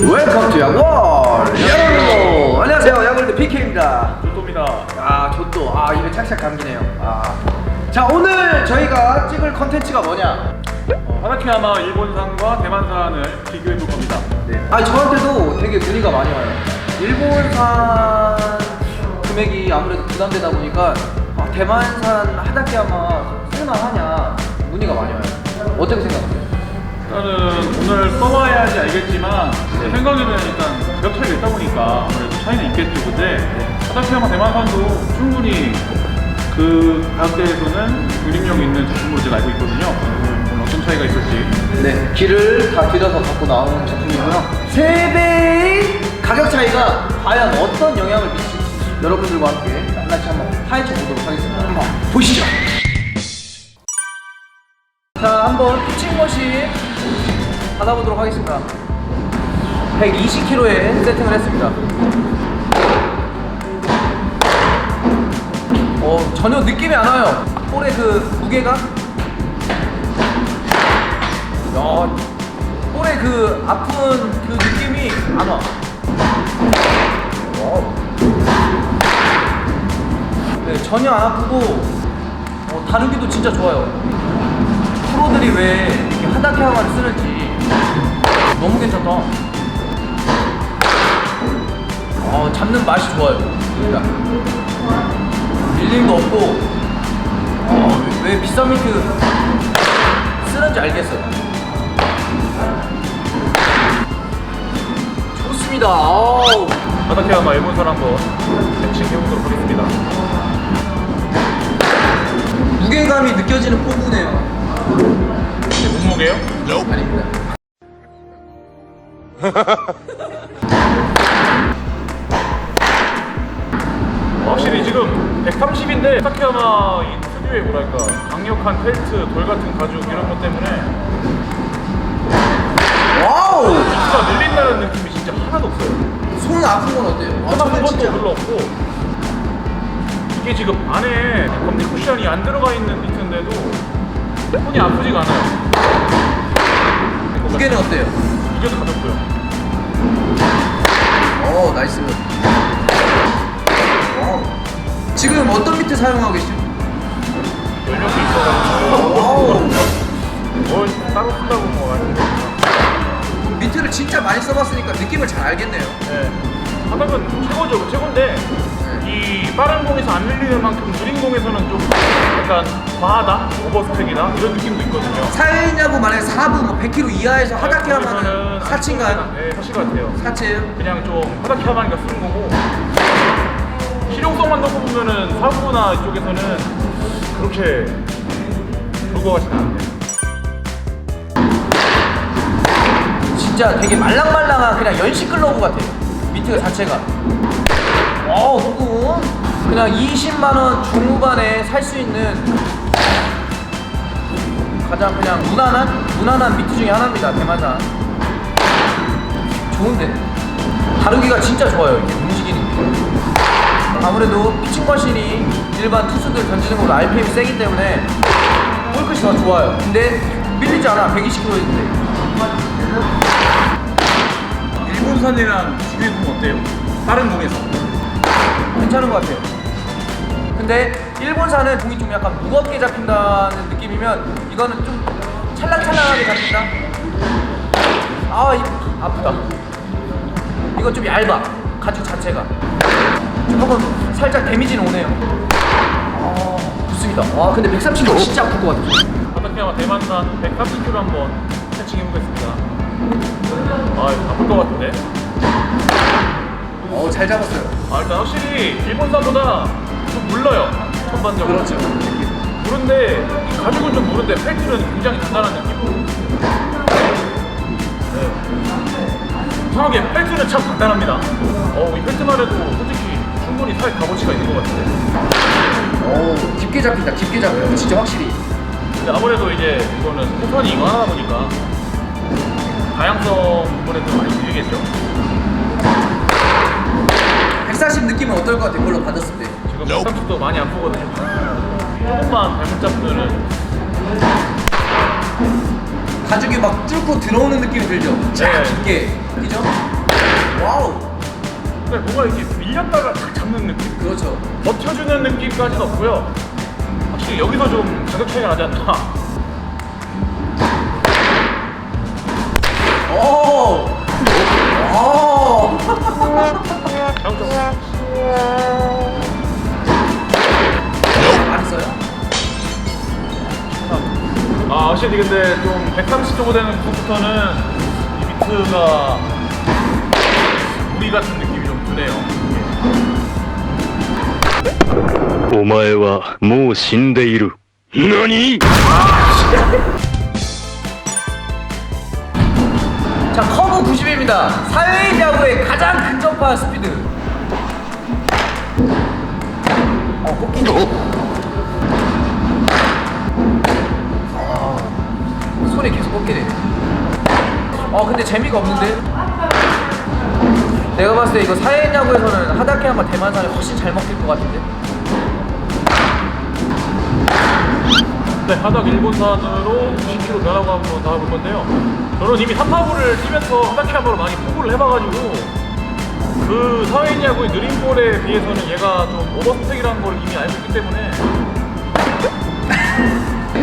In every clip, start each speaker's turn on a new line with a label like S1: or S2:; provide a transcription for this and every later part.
S1: 웰컴 투 야골 여러분 안녕하세요. 야골드 PK입니다.
S2: 조또입니다.
S1: 아 저도 아 입에 착착 감기네요. 아 자 오늘 저희가 찍을 컨텐츠가 뭐냐?
S2: 어, 하나키야마 일본산과 대만산을 비교해 볼 겁니다.
S1: 네. 아 저한테도 되게 문의가 많이 와요. 일본산 금액이 아무래도 부담되다 보니까 아, 대만산 하다키야마 쓸만하냐 문의가 많이 와요. 어떻게 생각하세요?
S2: 일단은 오늘 써봐야지 알겠지만 제 생각에는 일단 몇 차이가 있다 보니까 아무래도 차이는 있겠죠. 근데 하다키야마 대만산도 충분히 그 가격대에서는 유림력 있는 제품으로 제가 알고 있거든요. 오늘 어떤 차이가 있을지
S1: 네, 길을 다 들여서 갖고 나오는 제품이고요. 세 배의 가격 차이가 과연 어떤 영향을 미칠지 여러분들과 함께 낱낱이 한번 파헤쳐 보도록 하겠습니다. 한번 보시죠. 자, 한번 피칭머신 받아보도록 하겠습니다. 120kg에 세팅을 했습니다. 어, 전혀 느낌이 안 와요. 볼의 그 무게가 야, 볼의 그 아픈 그 느낌이 안 와. 네, 전혀 안 아프고 어, 다루기도 진짜 좋아요. 프로들이 왜 이렇게 하다케 하마를 쓰는지 너무 괜찮다. 어, 잡는 맛이 좋아요. 일단 밀림도 없고 어, 왜, 왜 비싼 미트 쓰는지 알겠어요. 좋습니다. 아우.
S2: 하다키야마 일본산 한번 매칭해 보도록 하겠습니다.
S1: 무게감이 느껴지는 포부네요.
S2: 제 몸무게요?
S1: 아닙니다.
S2: 확실히 지금 130인데 하다키야마 이 특유의 뭐랄까 강력한 펠트, 돌 같은 가죽 이런 것 때문에
S1: 와우!
S2: 피가 밀린다는 느낌이 진짜 하나도 없어요.
S1: 손 아픈 건 어때요? 아,
S2: 하나 한
S1: 저는
S2: 번도
S1: 진짜
S2: 별로 없고 이게 지금 안에 검지 쿠션이 안 들어가 있는 니트인데도 손이 아프지가 않아요.
S1: 무게는 어때요?
S2: 무게도 가볍고요.
S1: 어, 나이스. 와우. 지금 어떤 미트 사용하고 계시죠?
S2: 연령도 있어가지고
S1: 와우.
S2: 뭘 따로 쓴다고 뭐 아닌데
S1: 미트를 진짜 많이 써봤으니까 느낌을 잘 알겠네요.
S2: 네. 바닥은 최고죠. 최고인데 이 빠른 공에서 안 밀리는 만큼 느린 공에서는 좀 약간 과하다, 오버스펙이다 이런 느낌도 있거든요.
S1: 살냐고 만약에 4부 뭐 100kg 이하에서 하다케 하면은
S2: 그러면은
S1: 사치인가요?
S2: 네, 사치 같아요.
S1: 사치예요?
S2: 그냥 좀 하다키 하마니까 쓰는 거고 실용성만 놓고 보면은 사부나 이쪽에서는 그렇게 가진 않네요.
S1: 진짜 되게 말랑말랑한 그냥 연식 글러브 같아요. 미트 자체가. 그냥 20만 원 중후반에 살 수 있는 가장 그냥 무난한 무난한 미트 중에 하나입니다. 대만산. 좋은데. 다루기가 진짜 좋아요. 이게 움직이는 게. 아무래도 피칭 머신이 일반 투수들 던지는 걸로 RPM이 세기 때문에 볼끝이 더 좋아요. 근데 밀리지 않아. 120kg인데.
S2: 일본산이랑 비교해보면 어때요? 빠른 공에서
S1: 괜찮은 것 같아요. 근데 일본산은 공이 좀 약간 무겁게 잡힌다는 느낌이면 이거는 좀 찰랑찰랑하게 잡힌다. 아, 이 아프다. 이거 좀 얇아. 가죽 자체가. 조금 살짝 데미지는 오네요. 아, 좋습니다. 와, 근데 130kg 진짜 아플 것 같아요.
S2: 하다키야마 대만산 130kg 한번 채칭해보겠습니다. 아 아플 것 같은데?
S1: 어, 잘 잡았어요.
S2: 아 일단 확실히 일본산보다 좀 물러요 전반적으로
S1: 그렇죠.
S2: 무른데 이 가죽은 좀 무른데 펠트는 굉장히 단단한 느낌 네. 이상하게 펠트는 참 단단합니다 어이 펠트만 해도 솔직히 충분히 살 값어치가 있는 것 같은데
S1: 오, 깊게 잡힌다. 깊게 잡혀요. 진짜 확실히.
S2: 근데 아무래도 이제 이거는 패턴이 이거 하다 보니까 다양성 부분에도 많이 밀리겠죠
S1: 140 느낌은 어떨 것 같아요? 그걸로 받았을 때.
S2: 지금 130도 많이 아프거든요 조금만 잘못 잡으면은
S1: 가죽이 막 뚫고 들어오는 느낌이 들죠? 쫙
S2: 네.
S1: 깊게. 그죠? 와우.
S2: 근데 뭔가 이렇게 밀렸다가 탁 잡는 느낌
S1: 그렇죠.
S2: 버텨주는 느낌까지는 없고요 확실히 여기서 좀 가격 차이가 나지 않나
S1: 오. 오.
S2: 아 확실히 근데 좀 130 정도 되는 구속부터는 이 비트가 우리 같은 느낌이 좀 드네요
S3: お前はもう死んでいる。何
S1: 자 커브 90입니다. 사회인 야구의 가장 근접한 스피드. 어 꺾이네. 손이 계속 꺾이네. 어 근데 재미가 없는데? 내가 봤을 때 이거 사회인 야구에서는 하다케야마 대만산이 훨씬 잘 먹힐 것 같은데?
S2: 네, 하닥 일본산으로 90kg 변하고 한번 나와볼 건데요. 저는 이미 3타구를 뛰면서 하닥야마로 많이 포구를 해봐가지고 그 사회인 야구의 느린 볼에 비해서는 얘가 좀 오버스택이라는 걸 이미 알고 있기 때문에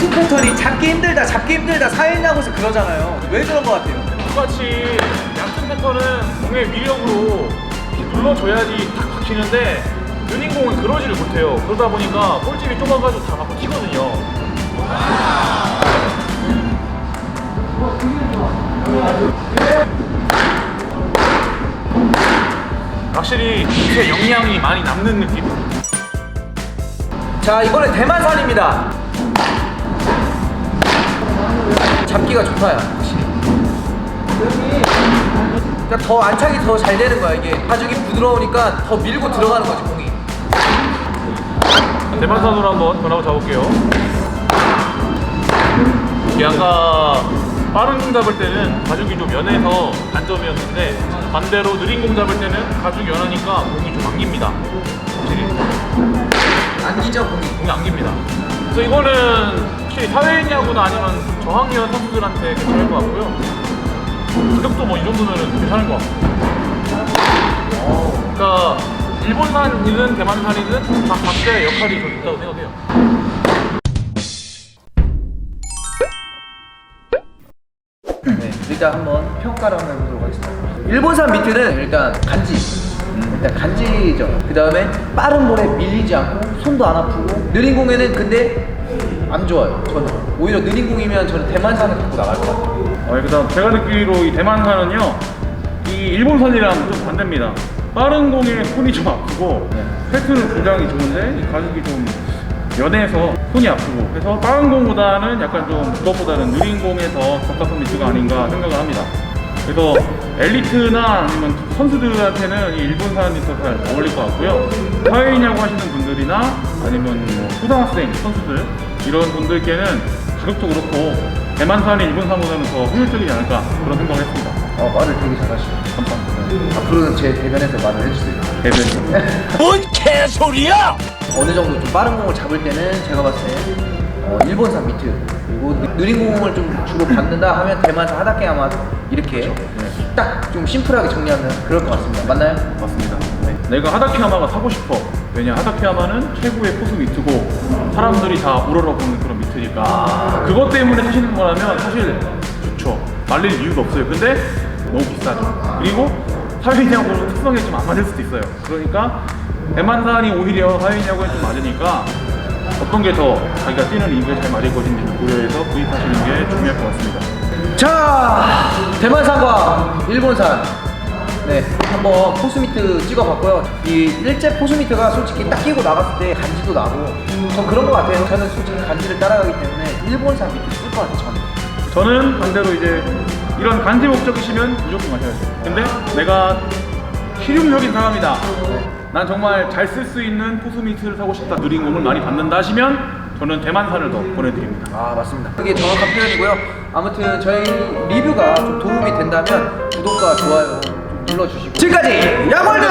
S1: 팀 패턴이 잡기 힘들다 잡기 힘들다 야구에서 그러잖아요. 왜 그런 것 같아요?
S2: 똑같이 양쪽 패턴은 공의 위력으로 이렇게 눌러줘야지 탁 박히는데 느린 공은 그러지를 못해요. 그러다 보니까 볼집이 좁아가지고 다 갖고 튀거든요. 확실히 제 영향이 많이 남는 느낌.
S1: 자 이번엔 대만산입니다 잡기가 좋아요 확실히 그러니까 더 안착이 더 잘 되는 거야 이게 가죽이 부드러우니까 더 밀고 들어가는 거지 공이
S2: 대만산으로 한번 변화고 잡을게요. 이게 아까 빠른 공 잡을 때는 가죽이 좀 연해서 단점이었는데 반대로 느린 공 잡을 때는 가죽이 연하니까 공이 좀 안깁니다. 확실히
S1: 안기죠 공이
S2: 공이 안깁니다. 그래서 이거는 확실히 사회인 야구나 아니면 저학년 선수들한테 괜찮을 것 같고요. 가격도 뭐 이 정도면 괜찮을 것 같고. 그러니까 일본산이든 대만산이든 다 각자의 역할이 좀 있다고 생각해요.
S1: 네, 일단 한번 평가를 한번 해보도록 하겠습니다. 일본산 미트는 일단 간지. 음, 일단 간지죠. 그 다음에 빠른 볼에 밀리지 않고 손도 안 아프고 느린 공에는 근데 안 좋아요. 저는 오히려 느린 공이면 저는 대만산을 갖고 나갈 것 같아요.
S2: 어, 그다음 제가 듣기로 이 대만산은요, 이 일본산이랑 좀 반대입니다. 빠른 공에 손이 좀 아프고
S1: 네.
S2: 패트는 굉장히 좋은데 이 가죽이 좀 연해서 손이 아프고 그래서 빠른 공보다는 약간 좀 그것보다는 느린 공에 더 적합한 미트가 아닌가 생각을 합니다. 그래서 엘리트나 아니면 선수들한테는 이 일본산이 더 잘 어울릴 것 같고요. 사회인이라고 하시는 분들이나 아니면 뭐 초등학생 선수들 이런 분들께는 가격도 그렇고 대만산이 일본산보다는 더 효율적이지 않을까 그런 생각을 했습니다.
S1: 어, 말을 되게 잘하시죠. 감사합니다. 앞으로는 제 대변에서 말을 해주세요.
S2: 대변인.
S3: 뭔 개소리야!
S1: 어느 정도 좀 빠른 공을 잡을 때는 제가 봤을 때 어, 일본산 미트 그리고 느- 느린 공을 좀 주로 받는다 하면 대만산 하다케 아마 이렇게 딱좀 심플하게 정리하면 그럴 것 같습니다. 맞나요?
S2: 맞습니다. 내가 하다키야마가 사고 싶어. 왜냐 하다키야마는 최고의 포수 미트고 사람들이 다 우러러보는 그런 미트니까 그것 때문에 사시는 거라면 사실 좋죠. 말릴 이유가 없어요. 근데 너무 비싸죠. 그리고 사회인야구는 특성에 좀안 맞을 수도 있어요. 그러니까 대만산이 오히려 사회인야구에 좀 맞으니까 어떤 게 더 자기가 뛰는 리그에 잘 맞을 것인지 고려해서 구입하시는 게 중요할 것 같습니다.
S1: 자, 대만산과 일본산. 네, 한번 포스미트 찍어봤고요. 이 일제 포스미트가 솔직히 딱 끼고 나갔을 때 간지도 나고, 전 그런 것 같아요. 저는 솔직히 간지를 따라가기 때문에 일본산 미트 쓸 것 같아요, 저는.
S2: 저는 반대로 이제 이런 간지 목적이시면 무조건 마셔야죠. 근데 내가 실용적인 사람이다. 난 정말 잘 쓸 수 있는 포스미트를 사고 싶다. 느린 공을 많이 받는다 하시면 저는 대만산을 더 보내드립니다.
S1: 아 맞습니다. 그게 정확한 표현이고요. 아무튼 저희 리뷰가 좀 도움이 된다면 구독과 좋아요 좀 눌러주시고 지금까지 야골드